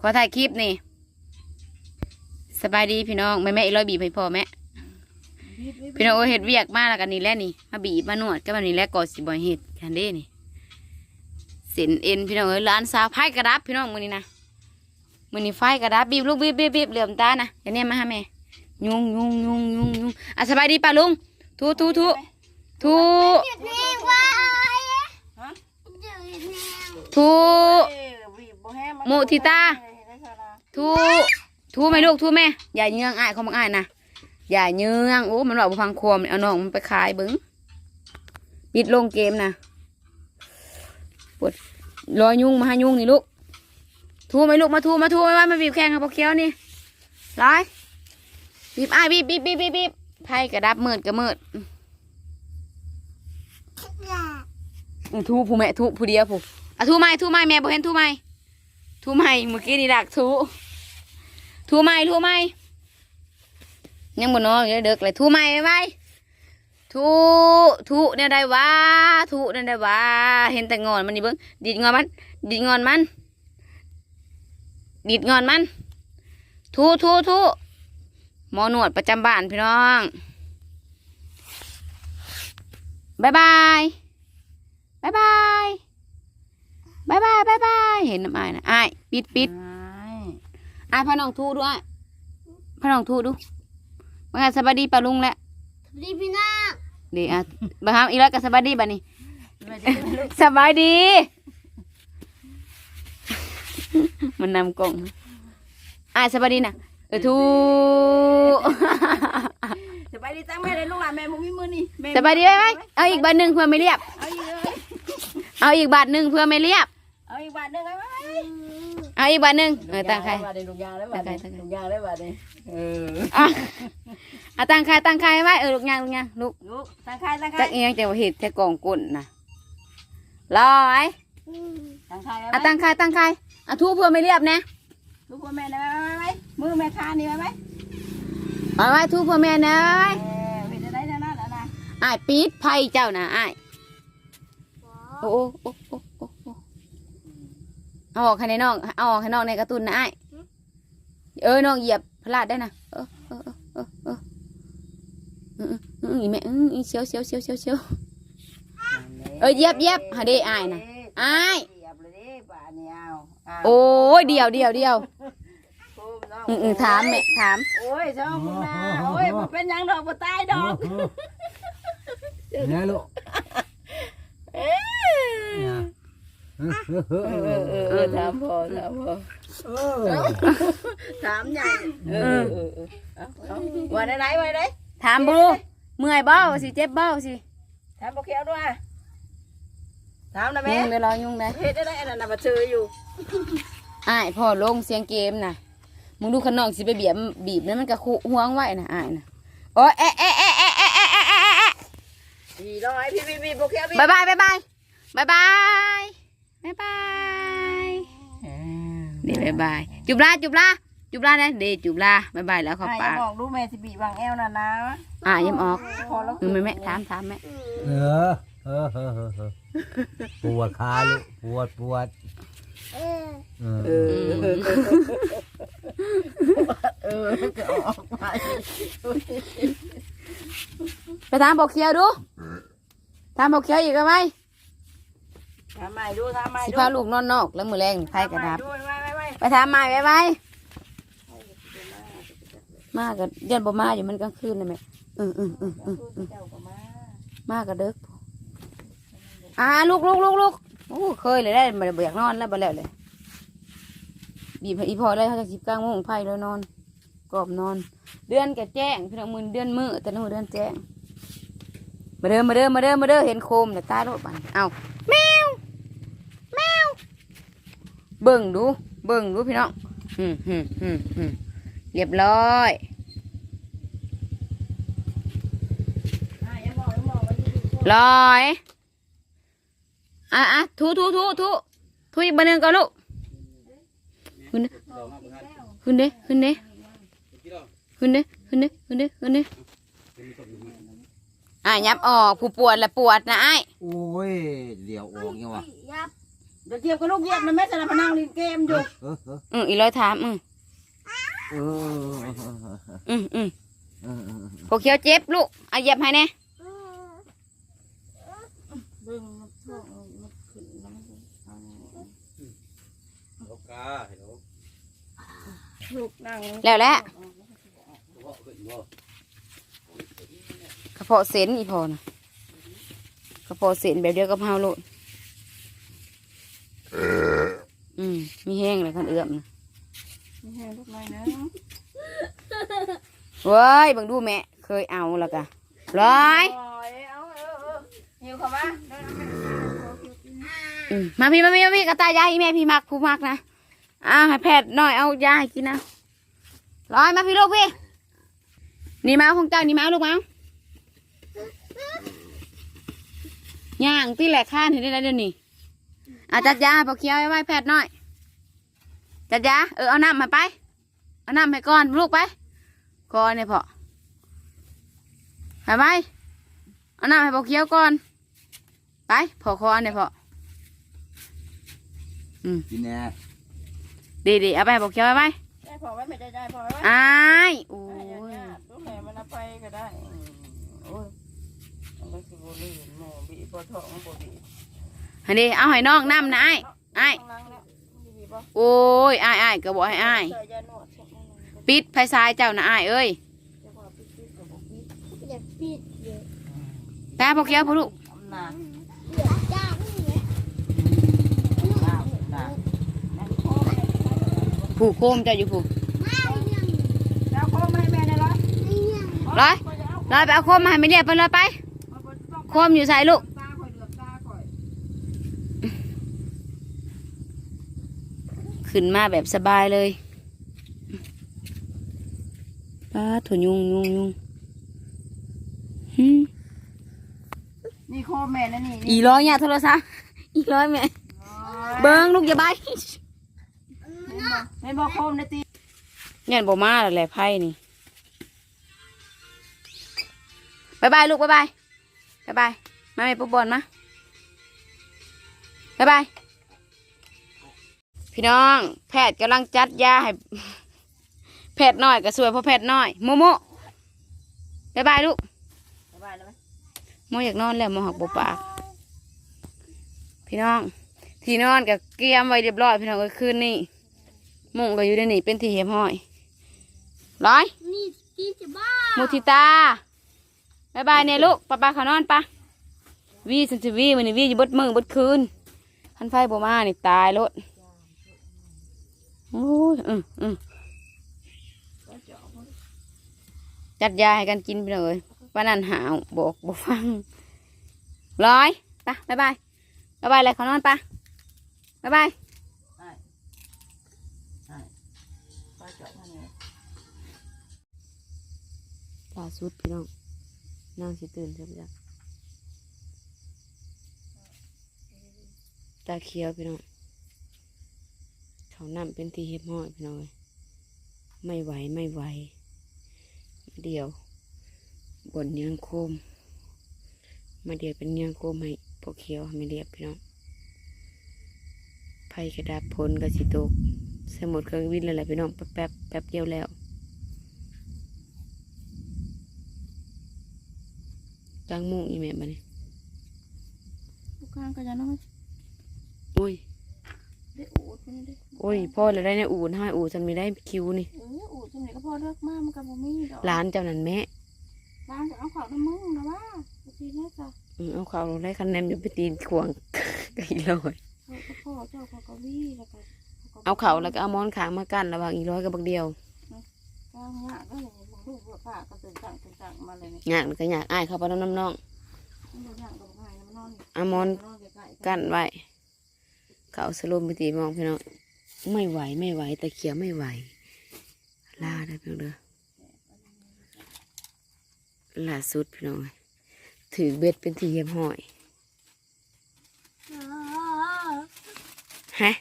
ขอถ่ายคลิปนี่สบายดีพี่น้องแม่แม่อีร้อยบีบให้พ่อแม่พี่น้องโอ้ยเห็ดเวียกมากแล้วกันนี่แหละนี่มาบีบมานวดก็แบบนี้แหละก่อนสิบอยเห็ดแคนเด้นี่เส้นเอ็นพี่น้องเอ้ยร้านสาวไพ่กระดับพี่น้องมือนี้นะมือนี้ไฟกระดับบีบลูกบีบบีบบีบเหลื่อมตานะอย่างนี้มาหาแม่ยุงยุงยุงยุงยุงอะสบายดีป่ะลุงทูทูทูทูนี่ว่าฮะทูเอ้ยบีบบ่แห้งนโมทิตาได้สาระ ทูทูไหมลูกทูแม่อย่าเยื้องอ้ายเขาบังอ้ายนะอย่าเยื้องโอ้มันบอกบ่ฟังความเอาน้องมันไปขายบิ้งปิดลงเกมนะปวดรอยยุ่งมาหายุ่งนี่ลูกทูไหมลูกมาทูมาทูไว้ไว้มาบีบแข้งครับพวกเคี้ยวนี่ร้ายบีบอ้ายบีบบีบบีบบีบไพ่กระดับมืดกระมืดทูผู้แม่ทูผู้เดียวผู้อะทูไม่ทูไม่แม่บ่เห็นทูไม่ทูไม่เมื่อกี้นี่ดักทู ทูไม่ทูไม่ยังบ่นอนอยู่เลยเด็กเลยทูไม่ไปไปทูทูเนี่ยได้วะทูเนี่ยได้วะเห็นแต่งอนมันนี่เบิ้งดีดงอนมันดีดงอนมันดีดงอนมันทูทูทูหมอหนวดประจำบ้านพี่น้องบายบายบายบายบายบายบายบายเห็นน้ำอายนะอายปิดปิด อะพาน้องทูดูอะพาน้องทูดูบังอาจสบายดีปะลุงแหละดีพี่น้องเดี๋ยวอะบังคับอีกแล้วก็สบายดีบัดนี้ สบายดี มันนำกล่องอะสบายดีนะเออทูสบายดีจังแม่เลยลูกหลานแม่มุมีมือนี่แม่สบายดีไหมไหมเอาอีกบาทหนึ่งเพื่อไม่เรียบ เอาอีกเลยเอาอีกบาทหนึ่งเพื่อไม่เรียบ เอาอีกบาทหนึงไว้ไว้ เอาอีกบาทหนึ่งเออตั้งใครบาทหนึ่งลูกยางได้บาทหนึ่งตั้งใครลูกยางได้บาทหนึ่งเอออะอะตั้งใครตั้งใครไว้เออลูกยางลูกยางลูกลูกตั้งใครตั้งใครจักเอียงแต่ว่าเห็ดแต่กล่องก้นนะลอยตั้งใครอะตั้งใครตั้งใครอะทูเพื่อไม่เรียบนะลูกพ่อแม่ได้ไว้ไว้ไว้มือแม่ค้านี่ไว้ไว้เอาไว้ทูเพื่อแม่นะเออเห็นจะได้แน่นอนแล้วนะอ้ายปีดไผ่เจ้านะอ้ายโอ้โอ้โอ้โอ้โอ้โอ้ เอาออกให้ในน้องเอาออกให้น้องในการ์ตูนนะอ้ายเออน้องเหยียบพลาดได้นะเออเออเออเออเออเออเอออีแม่อืออีเชียวเชียวเชียวเชียวเชียวเออเหยียบเหยียบหาได้อายนะอ้ายเหยียบเลยดิบาทนี่เอาเอาโอ้ยเดียวเดียวเดียวโอ้ยน้องอืออือถามแม่ถาม โอ้ยชอบมึงนะโอ้ยบ่เป็นหยังดอกบ่ตายดอกเนี่ยลูก เออถามพอถามพอถามใหญ่วัาไหนไหนไว้ไหนถามบ่เมื่อยบ่ว่าสิเจ็บเบ้าสิถามบ่เขียวด้วยถามนะแม่ยุ่งได้รอยุ่งได้เฮ็ดได้ได้อันนั้นน่ะมาเจออยู่ไอพ่อลงเสียงเกมน่ะมึงดูขนองสิไปเบียบบีบนั้นมันก็คุห่วงไว้น่ะอ้น่ะโอ้เอ๊ะเอ๊ะเอ๊ะเอ๊ะเอ๊ะเอ๊ะเอ๊ะดีร้อยพี่พี่พี่บ่เขียวพี่บายบายบายบายบายบาย บายบายเดี๋ยวบายบาย จุบลาจุบลาจุบลาเนี่ยเดี๋ยวจุบลาบายบายแล้วเขอบอะอปาย่ากบอกดูแม่สิบีบางแอวน่ะนะอ่ายิ้มออกพอแล้วมึงแม่แม่ถามถามแม่เออเออเออเออเออปวดขาลูกปวดปวดเออเออเออเออก็เอาออกไปไปถามบอกเคียวดูถามบอกเคียวอีกไหม ทำใหม่ดูทำใหม่สิดูพาลูกนอนนอกแล้วมือแรงไพ่กระดับทำใหม่ดูไว้ไว้ไว้ไปถามใหม่ไปไปมากับยันบ่มาอยู่มันกลางคืนนะแม่อืมอืมอืมอืมอืมเจ้าก็มามากับเด็กอ่าลูกลูกลูกลูกโอ้เคยเลยได้มาอยากนอนแล้วบ่แล้วเลยบีบให้อีพอได้เขาจะสิบกลางโมงไพ่เลยนอนกรอบนอน เดือนแกแจ้งพี่น้องมือเดือนมือแต่ละมือเดือนแจ้งมาเด้อมาเด้อมาเด้อมาเด้อเห็นโคมเนี่ยตายรถบันเอาแมวแมวเบิ่งดู เบิ่งดูพี่น้องเรียบร้อยอะอยอะอะทูทูทูทูทูอีกบันหนึ่งก่อนลูกขึ้นเด้ขึ้นเด้ขึ้นเด้ขึ้นเด้ขึ้นเด้ขึ้นเด้ขึ้นเด้อะยับออกผู้ปวดละปวดนะไอ้โอ้ยเดี๋ยวออกยังวะยับ เดี๋ยวเกียบกับลูกเกียบนะแม่จะมานั่งเล่นเกมอยู่เออเอออืออีร้อยถามอือเอออืออือเออเออพวกเขียวเจ็บลูกเอาเหยียบให้แน่เบิ่งมันช่วงมันขึ้นแล้วมันเอาโอกาเห็นไหมลูกนั่งแล้วแหละเพาะขึ้นบ่กระเพาะเส้นอีพอนะกระเพาะเส้นแบบเดียวกับเฮาโลด อืมมีแห้งเลยคันเอื้อมนะมีแห้งลูกน้อยนะเว้ยเบังดูแม่เคยเอาแล้วกะร้อยโอ้ยเอาเออเออหิวเข้ามาเดินเอาไปอืมมาพี่มาพี่มาพี่กระตายยาอีแม่พี่มักผู้มักนะอ่าให้แพทย์หน่อยเอายาให้กินนะร้อยมาพี่ลูกพี่นี่มาเอาของเจ้านี่มาเอาลูกมาเอาย่างที่แหลกข้านเห็นได้แล้วเดี๋ยวนี้ อาจัดยาพอเคี้ยวไว้ไว้แพทย์หน่อย จัดยาเออเอาน้ำมาไป เอาน้ำให้ก่อนลูกไปก่อนเนี่ยพอไปไปเอาน้ำให้พอเคี้ยวก่อน ไปพอคอเนี่ยพอกินแน่ดีดีเอาไปบอกเขียวไปไหมได้พอไว้ไม่ได้ได้พอไว้อ้ายโอ้ได้ยญาติลูกแม่มันเอาไปก็ได้อืมโอ้ยมันก็สิบ่ลื่นหมอบีบบ่ท้องบ่บีบ อันนี้เอาให้น้องน้ำนะไอ้ไอ้โอ้ยไอ้ไอ้ายก็บอกให้ไอ้ปิดไฟซ้ายเจ้านะไอ้เอ้ยจะว่าปิดๆก็บ่ปิดอยากปิดเยอะแป้บอกเขียวพ่อลูกผูกโคมเจ้าอยู่ผูกลอยไม่ยังร้อยร้อยไปเอาโคมมาให้ไม่เรียบไปเลยไป โคมอยู่ใส่ลูก ตาข่อยเหลือบตาข่อย ขึ้นมาแบบสบายเลยป้าถั่วยุงยุงยุงหึนี่โคแม่นะนี่อีร้อยเนี่ยโทรศัพท์อีร้อยแม่เบิ้งลูกอย่าไปเห็นบอกโคมนะตียันบ่มาแล้วแหละไพ่นี่บายบายลูกบายบายบายบายมาแม่ปุ๊บบอลมาบายบาย พี่น้อง แพทย์กำลังจัดยาให้แพทย์น้อยก็สวยเพราะแพทย์น้อยโมโมบายบายลูกสบายแล้วไหมโมอยากนอนแล้วโมหักบปาก พี่น้อง ที่นอนกับเกียมไว้เรียบร้อย พี่น้องเอ้ยคืนนี้มุงก็อยู่ในนี่เป็นที่เหียบห้อยร้อยนี่กินจะบ้ามุทิตาบายบายเนี่ยลูกป้าป้าเขานอนปะวีสันสิวีมันนี่วีอยู่เบดมือเบดคืนทันไฟบ่มานี่ตายรถ โอ้ยอืมอืมจัดยาให้กันกินไปเลยวันนั้นหาวบอกบอกฟังร้อยไปบายบายบายบายเลยเขานอนปะบายบายป้าเจาะมาเนี่ยล่าสุดพี่น้องนางสิตื่นใช่ไหมจ๊ะตาเขียวพี่น้อง เขานำเป็นที่เห็บห้อยพี่น้องเอ้ยไม่ไหวไม่ไหว มาเดียว บนเนียงโคม มาเดียวเป็นเนียงโคมให้พวกเขียวไม่เรียบพี่น้องไพ่กระดาษพลกระสิตกสมุดเครื่องวินแล้วแหละพี่น้องแป๊บแป๊บแป๊บเดียวแล้วกลางมุ้งอีแม่มาเนี่ยลูกค้างก็จะน้อยโอ้ยได้อูดคนนี้ได้ โอ้ยพ่อเลยได้เนี่ยอูดให้อูดฉันไม่ได้คิวนี่เอออูดสมัยก็พอเลิกมากมันก็บ่มีดอกร้านเจ้านั่นแม่ร้านจะเอาข้าวน้ำมึงนะว่าบางทีเนี่ยจ้ะอืมเอาข่าวลงได้คะแนนเดี๋ยวไปตีนขวาง ไก่ลอยเขาก็พ่อเจ้าเขาก็วี่แล้วก็เอาเข่าวแล้วก็เอาม้อนขางมากันระหว่างอีร้อยกับบักเดียวก้าวหน้าก็เลยบอกลูกว่าป้าก็ตื่นจังตื่นจังมาเลยเนี่ยอยากก็อยากอ้ายเข้าไปน้ำน้ำน้องมันบ่ย่างกับง่ายมันนอนเอาม้อนนอนใกล้ๆกันไว้เขาสรุปไปตีมองพี่น้อง ไม่ไหวไม่ไหวแต่เขียวไม่ไหวลาได้เพียงเด้อล่าสุดพี่น้องถือเบ็ดเป็นที่เหียบห้อยฮะ